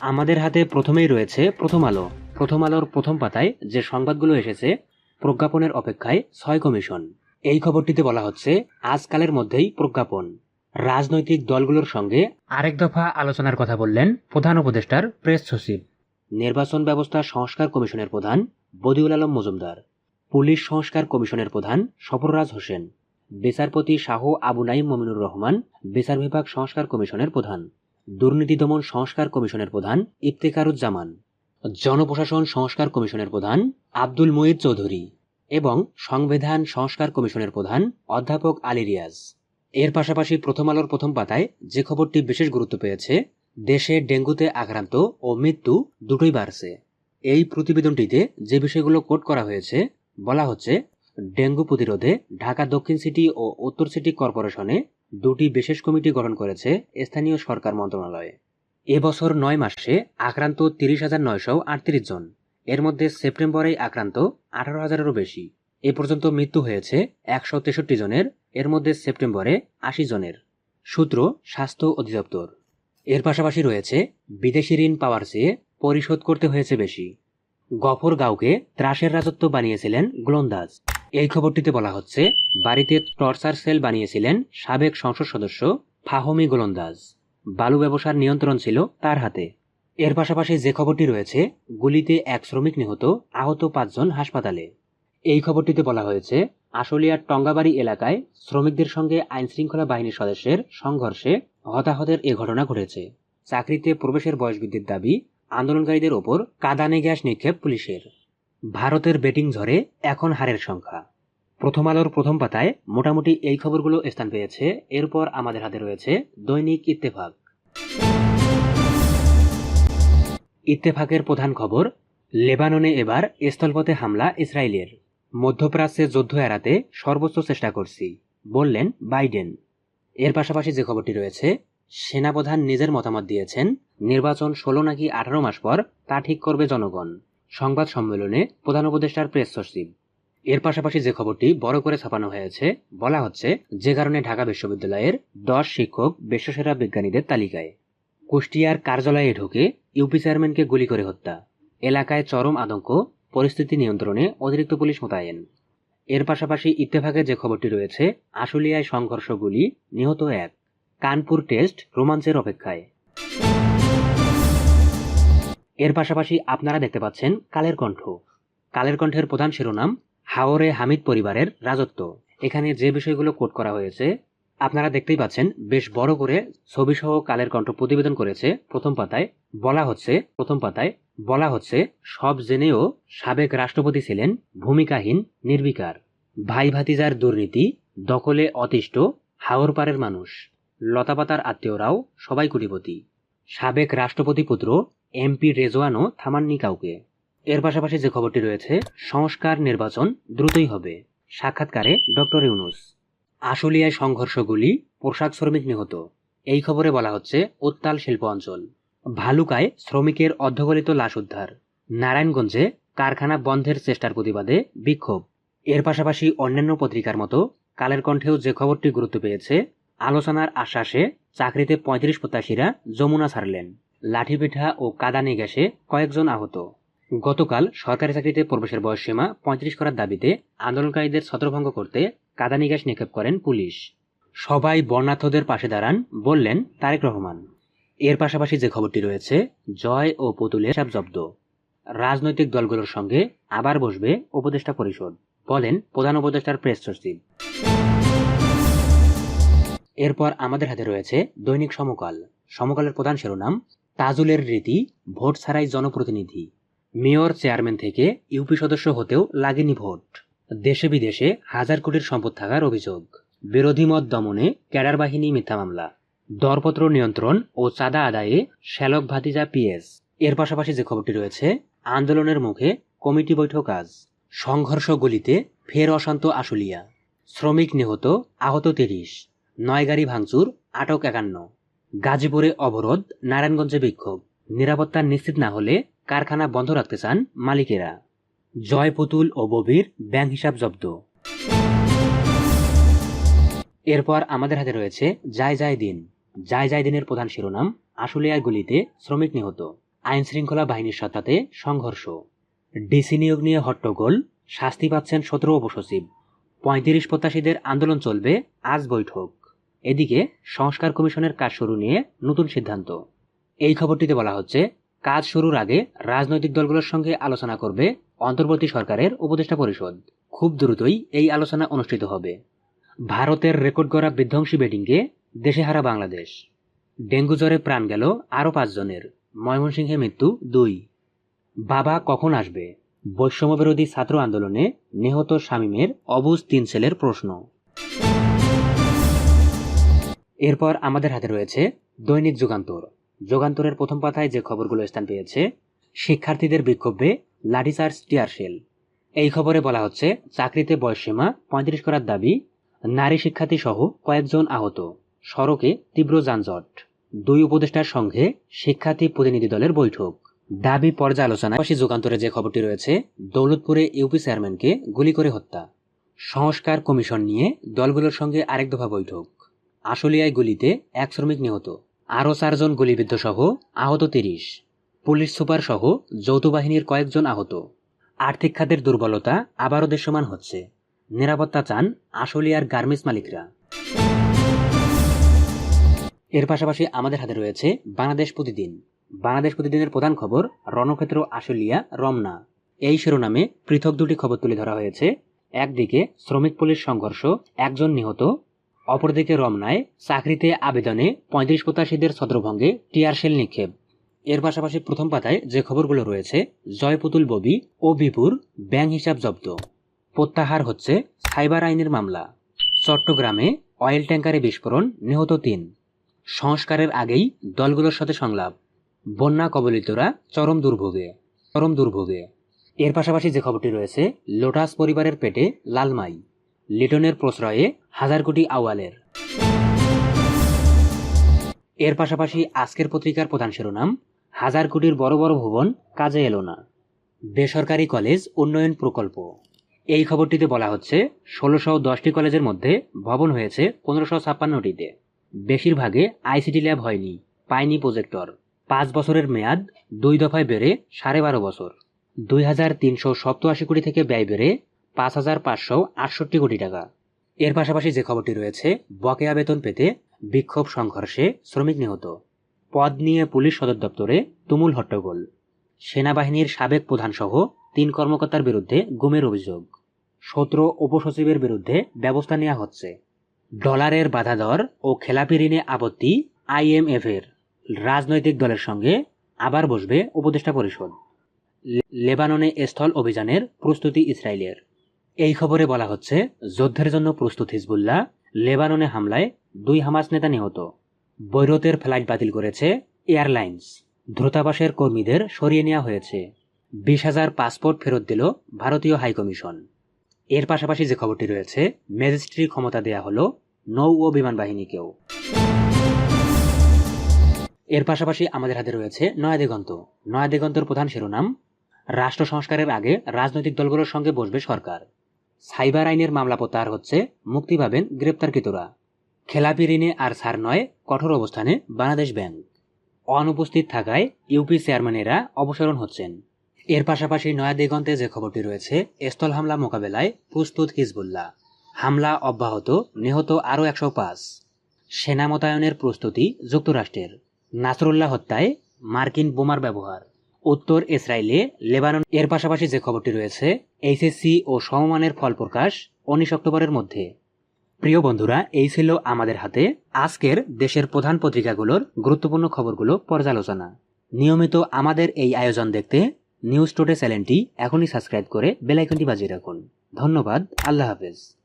আমাদের হাতে প্রথমেই রয়েছে প্রথম আলো। প্রথম আলোর প্রথম পাতায় যে সংবাদগুলো এসেছে, প্রজ্ঞাপনের অপেক্ষায় ছয় কমিশন। এই খবরটিতে বলা হচ্ছে আজকালের মধ্যেই প্রজ্ঞাপন। রাজনৈতিক দলগুলোর সঙ্গে আরেক দফা আলোচনার কথা বললেন প্রধান উপদেষ্টার প্রেস সচিব। নির্বাচন ব্যবস্থা সংস্কার কমিশনের প্রধান বদিউল আলম মজুমদার। পুলিশ সংস্কার কমিশনের প্রধান সফররাজ হোসেন। বিচারপতি শাহ আবু নাইম মমিনুর রহমান, বিচার বিভাগ সংস্কার কমিশনের প্রধান। দুর্নীতি দমন সংস্কার কমিশনের প্রধান ইফতেকারুজ্জামান, জনপ্রশাসন সংস্কার কমিশনের প্রধান আব্দুল মুঈদ চৌধুরী এবং সংবিধান সংস্কার কমিশনের প্রধান অধ্যাপক আলী রিয়াজ। এর পাশাপাশি প্রথম আলোর প্রথম পাতায় যে খবরটি বিশেষ গুরুত্ব পেয়েছে, দেশে ডেঙ্গুতে আক্রান্ত ও মৃত্যু দুটোই বাড়ছে। এই প্রতিবেদনটিতে যে বিষয়গুলো কোট করা হয়েছে, বলা হচ্ছে, ডেঙ্গু প্রতিরোধে ঢাকা দক্ষিণ সিটি ও উত্তর সিটি কর্পোরেশনে দুটি বিশেষ কমিটি গঠন করেছে স্থানীয় সরকার মন্ত্রণালয়। এবছর নয় মাসে আক্রান্ত তিরিশ হাজার নয়শো আটত্রিশ জন। এর মধ্যে সেপ্টেম্বরেই আক্রান্ত আঠারো হাজারেরও বেশি। এ পর্যন্ত মৃত্যু হয়েছে একশো তেষট্টি জনের, এর মধ্যে সেপ্টেম্বরে আশি জনের। সূত্র, স্বাস্থ্য অধিদপ্তর। এর পাশাপাশি রয়েছে, বিদেশি ঋণ পাওয়ার চেয়ে পরিশোধ করতে হয়েছে বেশি। গফর গাঁওকে ত্রাসের রাজত্ব বানিয়েছিলেন গোলন্দাজ। এই খবরটিতে বলা হচ্ছে, বাড়িতে টর্চার সেল বানিয়েছিলেন সাবেক সংসদ সদস্য ফাহমি গোলন্দাজ। বালু ব্যবসার নিয়ন্ত্রণ ছিল তার হাতে। এর পাশাপাশি যে খবরটি রয়েছে, গুলিতে এক শ্রমিক নিহত, আহত পাঁচজন হাসপাতালে। এই খবরটিতে বলা হয়েছে, আশুলিয়ার টঙ্গাবাড়ি এলাকায় শ্রমিকদের সঙ্গে আইনশৃঙ্খলা বাহিনীর সদস্যের সংঘর্ষে হতাহতের এ ঘটনা ঘটেছে। চাকরিতে প্রবেশের বয়স বৃদ্ধির দাবি, আন্দোলনকারীদের ওপর কাদানে গ্যাস নিক্ষেপ পুলিশের। ভারতের বেটিং ঝড়ে এখন হারের সংখ্যা। প্রথম আলোর প্রথম পাতায় মোটামুটি এই খবরগুলো স্থান পেয়েছে। এরপর আমাদের হাতে রয়েছে দৈনিক ইত্তেফাক। ইত্তেফাকের প্রধান খবর, লেবাননে এবার স্থলপথে হামলা ইসরায়েলের। মধ্যপ্রাচ্যে যুদ্ধ এড়াতে সর্বোচ্চ চেষ্টা করছি, বললেন বাইডেন। এর পাশাপাশি যে খবরটি রয়েছে, সেনাপ্রধান নিজের মতামত দিয়েছেন, নির্বাচন ষোলো নাকি আঠারো মাস পর তা ঠিক করবে জনগণ। সংবাদ সম্মেলনে প্রধান উপদেষ্টার প্রেস সচিব। এর পাশাপাশি যে খবরটি বড় করে ছাপানো হয়েছে, বলা হচ্ছে যে কারণে ঢাকা বিশ্ববিদ্যালয়ের দশ শিক্ষক বিশ্বসেরা বিজ্ঞানীদের তালিকায়। কুষ্টিয়ার কার্যালয়ে ঢুকে ইউপি চেয়ারম্যানকে গুলি করে হত্যা। এলাকায় চরম আতঙ্ক, পরিস্থিতি নিয়ন্ত্রণে অতিরিক্ত পুলিশ মোতায়েন। এর পাশাপাশি ইত্তেফাকে যে খবরটি রয়েছে, আশুলিয়ায় সংঘর্ষ গুলি নিহত এক। কানপুর টেস্ট রোমাঞ্চের অপেক্ষায়। এর পাশাপাশি আপনারা দেখতে পাচ্ছেন কালের কণ্ঠ। কালের কণ্ঠের প্রধান শিরোনাম, হাওরে হামিদ পরিবারের রাজত্ব। এখানে যে বিষয়গুলো কোট করা হয়েছে, আপনারা দেখতেই পাচ্ছেন বেশ বড় করে ছবিসহ কালের কণ্ঠ প্রতিবেদন করেছে। প্রথম পাতায় বলা হচ্ছে, প্রথম পাতায় বলা হচ্ছে, সব জেনেও সাবেক রাষ্ট্রপতি ছিলেন ভূমিকাহীন নির্বিকার। ভাই ভাতিজার দুর্নীতি, দখলে অতিষ্ঠ, হাওর পাড়ের মানুষ। লতাপাতার আত্মীয়রাও সবাই কোটিপতি। সাবেক রাষ্ট্রপতি পুত্র এমপি রেজওয়ানও থামাননি কাউকে। এর পাশাপাশি যে খবরটি রয়েছে, সংস্কার নির্বাচন দ্রুতই হবে। সাক্ষাৎকারে ডক্টর ইউনুস। আশুলিয়ায় সংঘর্ষগুলি, পোশাক শ্রমিক নিহত। এই খবরে বলা হচ্ছে, উত্তাল শিল্প অঞ্চল। ভালুকায় শ্রমিকের অর্ধগলিত লাশ উদ্ধার। নারায়ণগঞ্জে কারখানা বন্ধের চেষ্টার প্রতিবাদে বিক্ষোভ। এর পাশাপাশি অন্যান্য পত্রিকার মতো কালের কণ্ঠেও যে খবরটি গুরুত্ব পেয়েছে, আলোচনার আশ্বাসে চাকরিতে পঁয়ত্রিশ প্রত্যাশীরা যমুনা ছাড়লেন। লাঠিপিঠা ও কাদানি গ্যাসে কয়েকজন আহত। গতকাল সরকারি চাকরিতে প্রবেশের বয়সসীমা পঁয়ত্রিশ করার দাবিতে আন্দোলনকারীদের ছত্রভঙ্গ করতে কাদানি গ্যাস নিক্ষেপ করেন পুলিশ। সবাই বর্ণার্থদের পাশে দাঁড়ান বললেন তারেক রহমান। এর পাশাপাশি যে খবরটি রয়েছে, জয় ও পুতুলের হিসাব জব্দ। রাজনৈতিক দলগুলোর সঙ্গে আবার বসবে উপদেষ্টা পরিষদ, বলেন প্রধান উপদেষ্টার প্রেস সচিব। এরপর আমাদের হাতে রয়েছে দৈনিক সমকাল। সমকালের প্রধান শিরোনাম তাজুলের রীতি, ভোট ছাড়াই জনপ্রতিনিধি। মেয়র, চেয়ারম্যান থেকে ইউপি সদস্য হতেও লাগেনি ভোট। দেশে বিদেশে হাজার কোটির সম্পদ থাকার অভিযোগ। বিরোধী মত দমনে ক্যাডার বাহিনী মিথ্যা মামলা। দরপত্র নিয়ন্ত্রণ ও চাঁদা আদায়ে শ্যালক ভাতিজা পিএস। এর পাশাপাশি যে খবরটি রয়েছে, আন্দোলনের মুখে কমিটি বৈঠক আজ। সংঘর্ষ গলিতে ফের অশান্ত আশুলিয়া। শ্রমিক নিহত, আহত তিরিশ। নয়গাড়ি ভাঙচুর, আটক একান্ন। গাজীপুরে অবরোধ, নারায়ণগঞ্জে বিক্ষোভ। নিরাপত্তা নিশ্চিত না হলে কারখানা বন্ধ রাখতে চান মালিকেরা। জয় পুতুল ও ববির ব্যাংক হিসাব জব্দ। এরপর আমাদের হাতে রয়েছে যায় যায় দিন। যায় যায় দিনের প্রধান শিরোনাম, আশুলিয়ার গুলিতে শ্রমিক নিহত। আইন শৃঙ্খলা বাহিনীর সাথে সংঘর্ষ। ডিসি নিয়োগ নিয়ে হট্টগোল, শাস্তি পাচ্ছেন সতেরো উপসচিব। পঁয়ত্রিশ প্রত্যাশীদের আন্দোলন চলবে, আজ বৈঠক। এদিকে সংস্কার কমিশনের কাজ শুরু নিয়ে নতুন সিদ্ধান্ত। এই খবরটিতে বলা হচ্ছে, কাজ শুরুর আগে রাজনৈতিক দলগুলোর সঙ্গে আলোচনা করবে অন্তর্বর্তী সরকারের উপদেষ্টা পরিষদ। খুব দ্রুতই এই আলোচনা অনুষ্ঠিত হবে। ভারতের রেকর্ড করা বিধ্বংসী ব্যাটিংকে দেশে হারা বাংলাদেশ। ডেঙ্গু জ্বরে প্রাণ গেল আরও পাঁচজনের ময়মনসিংহে মৃত্যু দুই। বাবা কখন আসবে? বৈষম্যবিরোধী ছাত্র আন্দোলনে নিহত শামীমের অবুজ তিন ছেলের প্রশ্ন। এরপর আমাদের হাতে রয়েছে দৈনিক যুগান্তর। যুগান্তরের প্রথম পাতায় যে খবরগুলো স্থান পেয়েছে, শিক্ষার্থীদের বিক্ষোভে লাঠিচার্জ টিয়ারশেল এই খবরে বলা হচ্ছে, চাকরিতে বয়সসীমা পঁয়ত্রিশ করার দাবি, নারী শিক্ষার্থী সহ কয়েকজন আহত। সড়কে তীব্র যানজট। দুই উপদেষ্টার সঙ্গে শিক্ষার্থী প্রতিনিধি দলের বৈঠক। দাবি পর্যালোচনা পাশাপাশি যুগান্তরে যে খবরটি রয়েছে, দৌলতপুরে ইউপি চেয়ারম্যানকে গুলি করে হত্যা। সংস্কার কমিশন নিয়ে দলগুলোর সঙ্গে আরেক দফা বৈঠক। আশুলিয়ায় গুলিতে এক শ্রমিক নিহত, আরও চারজন গুলিবিদ্ধ সহ আহত তিরিশ। পুলিশ সুপার সহ যৌথ বাহিনীর কয়েকজন আহত। আর্থিক খাতের দুর্বলতা আবারও দৃশ্যমান হচ্ছে। নিরাপত্তা চান আশুলিয়ার গার্মেন্টস মালিকরা। এর পাশাপাশি আমাদের হাতে রয়েছে বাংলাদেশ প্রতিদিন। বাংলাদেশ প্রতিদিনের প্রধান খবর, রণক্ষেত্র আশুলিয়া, রমনা। এই শিরোনামে পৃথক দুটি খবর তুলে ধরা হয়েছে। একদিকে শ্রমিক পুলিশ সংঘর্ষ, একজন নিহত অপরদিকে রমনায় চাকরিতে আবেদনে পঁয়ত্রিশ প্রত্যাশীদের ছত্রভঙ্গে টিয়ারশেল নিক্ষেপ। এর পাশাপাশি প্রথম পাতায় যে খবরগুলো রয়েছে, জয়পুতুল ববি ও বিপুর ব্যাংক হিসাব জব্দ। প্রত্যাহার হচ্ছে সাইবার আইনের মামলা। চট্টগ্রামে অয়েল ট্যাঙ্কারে বিস্ফোরণ নিহত তিন। সংস্কারের আগেই দলগুলোর সাথে সংলাপ। বন্যা কবলিতরা চরম দুর্ভোগে চরম দুর্ভোগে। এর পাশাপাশি যে খবরটি রয়েছে, লোটাস পরিবারের পেটে লালমাই। লিটনের প্রশ্রয়ে হাজার কোটি আওয়ালের এর পাশাপাশি আজকের পত্রিকার প্রধান শিরোনাম, হাজার কোটির বড় বড় ভবন কাজে এলো না। বেসরকারি কলেজ উন্নয়ন প্রকল্প। এই খবরটিতে বলা হচ্ছে, ষোলোশো দশটি কলেজের মধ্যে ভবন হয়েছে পনেরোশো ছাপ্পান্নটিতে। বেশিরভাগে আইসিটি ল্যাব হয়নি, পায়নি প্রজেক্টর। পাঁচ বছরের মেয়াদ দুই দফায় বেড়ে সাড়ে বারো বছর। দুই হাজার তিনশো সপ্তআশি কোটি থেকে ব্যয় বেড়ে পাঁচ হাজার পাঁচশো আটষট্টি কোটি টাকা। এর পাশাপাশি যে খবরটি রয়েছে, বকেয়া বেতন পেতে বিক্ষোভ সংঘর্ষে শ্রমিক নিহত। পদ নিয়ে পুলিশ সদর দপ্তরে তুমুল হট্টগোল। সেনাবাহিনীর সাবেক প্রধানসহ তিন কর্মকর্তার বিরুদ্ধে গুমের অভিযোগ। সতেরো উপসচিবের বিরুদ্ধে ব্যবস্থা নেওয়া হচ্ছে। ডলারের বাধা দর ও খেলাপি ঋণে আপত্তি আইএমএফ এর রাজনৈতিক দলের সঙ্গে আবার বসবে উপদেষ্টা পরিষদ। লেবাননে স্থল অভিযানের প্রস্তুতি ইসরায়েলের। এই খবরে বলা হচ্ছে, যুদ্ধের জন্য প্রস্তুত হিজবুল্লাহ লেবাননে হামলায় দুই হামাস নেতা নিহত। বৈরতের ফ্লাইট বাতিল করেছে এয়ারলাইন্স। দ্রুতাবাসের কর্মীদের সরিয়ে নেওয়া হয়েছে। বিশ হাজার পাসপোর্ট ফেরত দিল ভারতীয় হাইকমিশন এর পাশাপাশি যে খবরটি রয়েছে ম্যাজিস্ট্রি ক্ষমতা দেয়া হলো নৌ ও বিমান বাহিনীকেও। এর পাশাপাশি আমাদের হাতে রয়েছে নয়া দিগন্ত নয়া দিগন্তর প্রধান শিরোনাম, রাষ্ট্র সংস্কারের আগে রাজনৈতিক দলগুলোর সঙ্গে বসবে সরকার। সাইবার আইনের মামলা প্রত্যাহার হচ্ছে, মুক্তি পাবেন গ্রেপ্তারকৃতরা। খেলাপি ঋণে আর সার নয়, কঠোর অবস্থানে বাংলাদেশ ব্যাংক। অনুপস্থিত থাকায় ইউপি চেয়ারম্যানেরা অপসারণ হচ্ছেন। এর পাশাপাশি নয়া দিগন্তে যে খবরটি রয়েছে, স্থল হামলা মোকাবেলায় প্রস্তুত হিজবুল্লাহ। হামলা অব্যাহত, নিহত আরও একশো পাঁচ। সেনা মোতায়নের প্রস্তুতি যুক্তরাষ্ট্রের। নাসরুল্লাহ হত্যায় মার্কিন বোমার ব্যবহার। উত্তর ইসরায়েলে লেবানন এর পাশাপাশি যে খবরটি রয়েছে, এইচএসসি ও সমমানের ফল প্রকাশ উনিশ অক্টোবরের মধ্যে। প্রিয় বন্ধুরা, এই ছিল আমাদের হাতে আজকের দেশের প্রধান পত্রিকাগুলোর গুরুত্বপূর্ণ খবরগুলো, পর্যালোচনা। নিয়মিত আমাদের এই আয়োজন দেখতে নিউজ টুডে চ্যানেলটি এখনই সাবস্ক্রাইব করে বেলাইকনটি বাজিয়ে রাখুন। ধন্যবাদ, আল্লাহ হাফেজ।